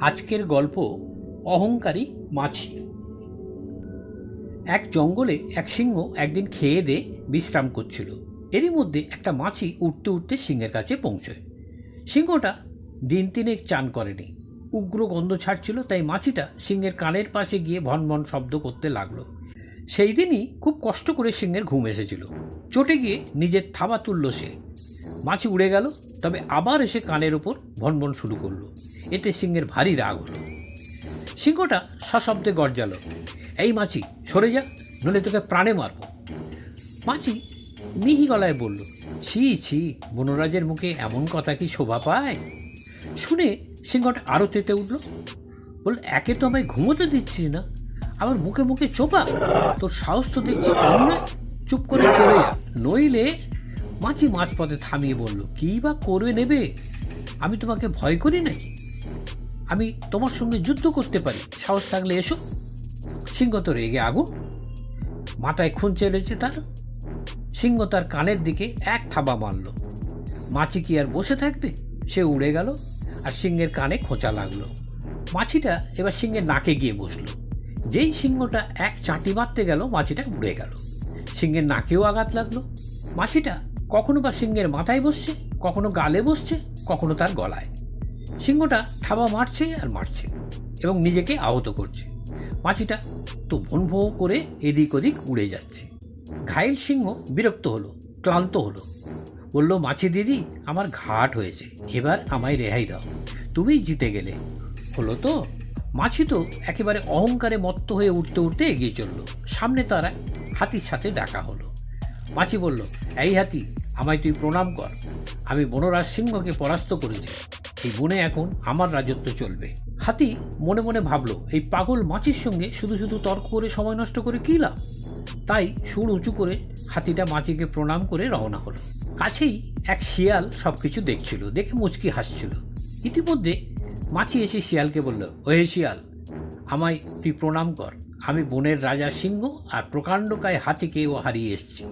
আজকের গল্প অহংকারী মাছি। এক জঙ্গলে এক সিংহ একদিন খেয়ে দে বিশ্রাম করছিল। এরই মধ্যে একটা মাছি উঠতে উঠতে সিংহের কাছে পৌঁছয়। সিংহটা দিন তিনেক চান করেনি। উগ্র গন্ধ ছাড়ছিল, তাই মাছিটা সিংহের কানের পাশে গিয়ে ভন ভন শব্দ করতে লাগল। সেই দিনই খুব কষ্ট করে সিংহের ঘুম এসেছিল। চটে গিয়ে নিজের থাবা তুলল সে। মাছি উড়ে গেল, তবে আবার এসে কানের ওপর ভনভন শুরু করল। এতে সিংহের ভারী রাগ হলো। সিংহটা সশব্দে গর্জালো। এই মাছি, সরে যা নলে তোকে প্রাণে মারবো। মাছি মিহি গলায় বলল, ছি ছি, বনরাজের মুখে এমন কথা কি শোভা পায়? শুনে সিংহটা আরও তেতে উঠল। বল, একে তো আমায় ঘুমোতে দিচ্ছিস না, আবার মুখে মুখে চোপা? তোর সাহস তো দেখছি চুপ করে চলে যা, নইলে মাছি মাঝপথে থামিয়ে বলল, কী বা করবে নেবে? আমি তোমাকে ভয় করি নাকি? আমি তোমার সঙ্গে যুদ্ধ করতে পারি। সাহস থাকলে এসো। সিংহ তো রেগে আগুন। মাথায় খুন চেলেছে তার। সিংহ তার কানের দিকে এক থাবা মারল। মাছি কি আর বসে থাকবে? সে উড়ে গেল আর সিংহের কানে খোঁচা লাগল। মাছিটা এবার সিংহের নাকে গিয়ে বসল। যেই সিংহটা এক চাটি মারতে গেল, মাছিটা উড়ে গেল। সিংহের নাকেও আঘাত লাগল। মাছিটা কখনো বা সিংহের মাথায় বসছে, কখনো গালে বসছে, কখনো তার গলায়। সিংহটা থাবা মারছে আর মারছে এবং নিজেকে আহত করছে। মাছিটা তো ভন ভো করে এদিক ওদিক উড়ে যাচ্ছে। ঘাইল সিংহ বিরক্ত হলো, ক্লান্ত হলো। বলল, মাছি দিদি, আমার ঘাট হয়েছে, এবার আমায় রেহাই দাও। তুমি জিতে গেলে। হলো তো। মাছি তো একেবারে অহংকারে মত্ত হয়ে উঠতে উঠতে এগিয়ে চলল। সামনে তারা হাতির সাথে দেখা হলো। মাছি বলল, এই হাতি আমায় তুই প্রণাম কর। আমি বনরাজ সিংহকে পরাস্ত করেছি। এই বনে এখন আমার রাজত্ব চলবে। হাতি মনে মনে ভাবলো, এই পাগল মাছির সঙ্গে শুধু শুধু তর্ক করে সময় নষ্ট করে কী লাভ? তাই সুর উঁচু করে হাতিটা মাছিকে প্রণাম করে রওনা হলো। কাছেই এক শিয়াল সব কিছু দেখছিল, দেখে মুচকি হাসছিল। ইতিমধ্যে মাছি এসে শিয়ালকে বলল, ওহে শিয়াল, আমায় তুই প্রণাম কর। আমি বনের রাজা সিংহ আর প্রকাণ্ডকায় ও হারিয়ে এসছি।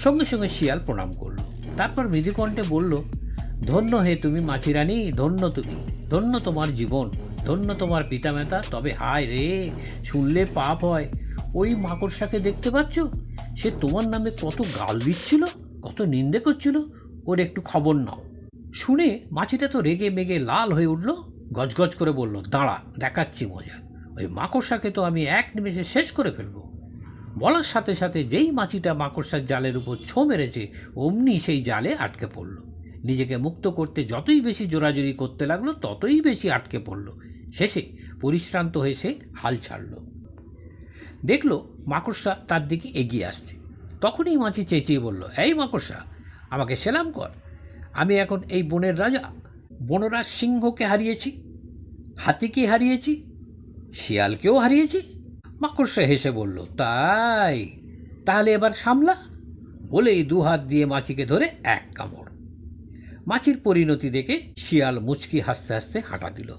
সঙ্গে সঙ্গে শিয়াল প্রণাম করল। তারপর মৃদুকণ্ঠে বলল, ধন্য হে তুমি মাছিরানী, ধন্য তুমি, ধন্য তোমার জীবন, ধন্য তোমার পিতামাতা। তবে হায় রে, শুনলে পাপ হয়। ওই মাকড়সাকে দেখতে পাচ্ছ? সে তোমার নামে কত গাল দিচ্ছিল, কত নিন্দে করছিল। ওর একটু খবর নাও। শুনে মাছিটা তো রেগে মেগে লাল হয়ে উঠল, গজগজ করে বলল, দাঁড়া, দেখাচ্ছি মজা। ওই মাকড়সাকে তো আমি এক নিমেষে শেষ করে ফেলব। বলার সাথে সাথে যেই মাছিটা মাকড়সার জালের উপর ছো মেরেছে, অমনি সেই জালে আটকে পড়ল। নিজেকে মুক্ত করতে যতই বেশি জোরাজুরি করতে লাগল, ততই বেশি আটকে পড়ল। শেষে পরিশ্রান্ত হয়ে সে হাল ছাড়ল। দেখল মাকড়সা তার দিকে এগিয়ে আসছে। তখনই মাছি চেঁচিয়ে বলল, এই মাকড়সা, আমাকে সেলাম কর। আমি এখন এই বনের রাজা। বনরাজ সিংহকে হারিয়েছি, হাতিকে হারিয়েছি শিয়ালকেও হারিয়েছি। মাকড়সা হেসে বলল, তাই, তাহলে এবার সামলা। বলেই দু হাত দিয়ে মাছিকে ধরে এক কামড়। মাছির পরিণতি দেখে শিয়াল মুচকি হাসতে হাসতে হাঁটা দিল।